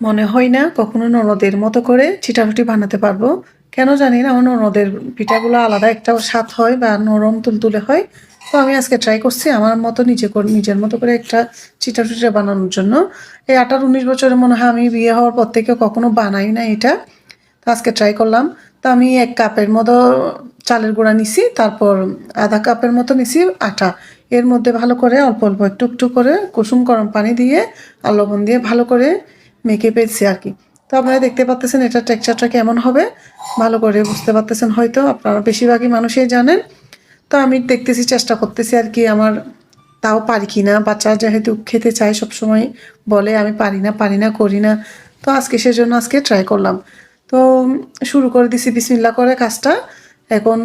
মনে হয় না কখনো ননদের মতো করে চিটা রুটি বানাতে পারব। কেন জানি না, আমার ননদের পিঠাগুলো আলাদা একটা স্বাদ হয় বা নরম তুলতুলে হয়। তো আমি আজকে ট্রাই করছি আমার মতো নিজে করে, নিজের মতো করে একটা চিটা রুটি বানানোর জন্য। এই আঠারো উনিশ বছরে মনে হয় আমি বিয়ে হওয়ার পর থেকে কখনো বানাই না এটা। তো আজকে ট্রাই করলাম। তো আমি এক কাপের মতো চালের গুঁড়া নিছি, তারপর আধা কাপের মতো নিছি আটা। এর মধ্যে ভালো করে অল্প অল্প একটু একটু করে কুসুম গরম পানি দিয়ে আর লবণ দিয়ে ভালো করে মেখে পেয়েছি আর কি। তো আপনারা দেখতে পাচ্তেছেন এটা টেক্সচারটা কেমন হবে? ভালো করে বুঝতে পারতেছেন হয়তো, আপনারা বেশিরভাগই মানুষই জানেন। তো আমি দেখতেছি, চেষ্টা করতেছি আর কি আমার তাও পারি কি না। বাচ্চা যেহেতু খেতে চায়, সবসময় বলে, আমি পারি না পারি না, করি না। তো আজকে সেজন্য আজকে ট্রাই করলাম। তো শুরু করে দিছি বিসমিল্লা করে কাজটা। এখন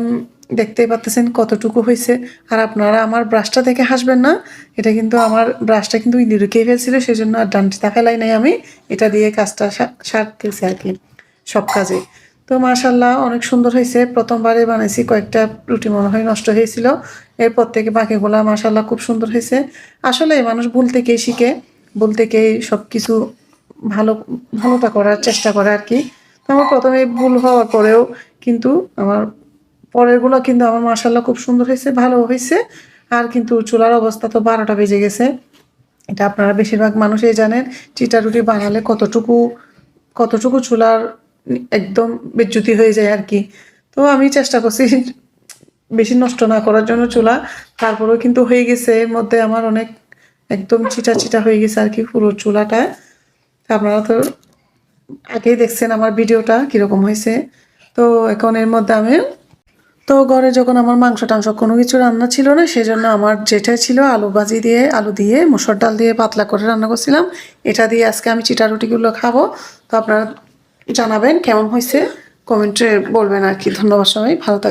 দেখতেই পাচ্তেছেন কতটুকু হয়েছে। আর আপনারা আমার ব্রাশটা দেখে হাসবেন না, এটা কিন্তু আমার ব্রাশটা কিন্তু খেয়ে ফেলছিল সেই জন্য আর ডান্টি তাকালাই নাই আমি। এটা দিয়ে কাজটা সারতেছি আর কি, সব কাজে। তো মাশাল্লাহ অনেক সুন্দর হয়েছে, প্রথমবারে বানাইছি কয়েকটা রুটি, মনে হয় নষ্ট হয়েছিল। এরপর থেকে বাকিগুলা মাশাল্লাহ খুব সুন্দর হয়েছে। আসলে মানুষ ভুল থেকেই শিখে, ভুল থেকেই সব কিছু ভালো, ভালোটা করার চেষ্টা করে আর কি। তো আমার প্রথমে ভুল হওয়ার পরেও কিন্তু আমার পরেরগুলো কিন্তু আমার মাশাল্লাহ খুব সুন্দর হয়েছে, ভালো হয়েছে। আর কিন্তু চুলার অবস্থা তো বারোটা বেজে গেছে। এটা আপনারা বেশিরভাগ মানুষই জানেন, চিটা রুটি বানালে কতটুকু কতটুকু চুলার একদম বিচ্যুতি হয়ে যায় আর কি। তো আমি চেষ্টা করছি বেশি নষ্ট না করার জন্য চুলা। তারপরেও কিন্তু হয়ে গেছে, এর মধ্যে আমার অনেক একদম চিটা চিটা হয়ে গেছে আর কি পুরো চুলাটা। আপনারা তো আগেই দেখছেন আমার ভিডিওটা কীরকম হয়েছে। তো এখন এর মধ্যে আমি তো ঘরে যখন আমার মাংস টাংস কোনো কিছু রান্না ছিল না সেই জন্য আমার যেটা ছিল আলু ভাজি দিয়ে, আলু দিয়ে, মুসর ডাল দিয়ে পাতলা করে রান্না করছিলাম। এটা দিয়ে আজকে আমি চিটা রুটিগুলো খাব। তো আপনারা জানাবেন কেমন হয়েছে? কমেন্টে বলবেন আর কি। ধন্যবাদ সবাই। ভালো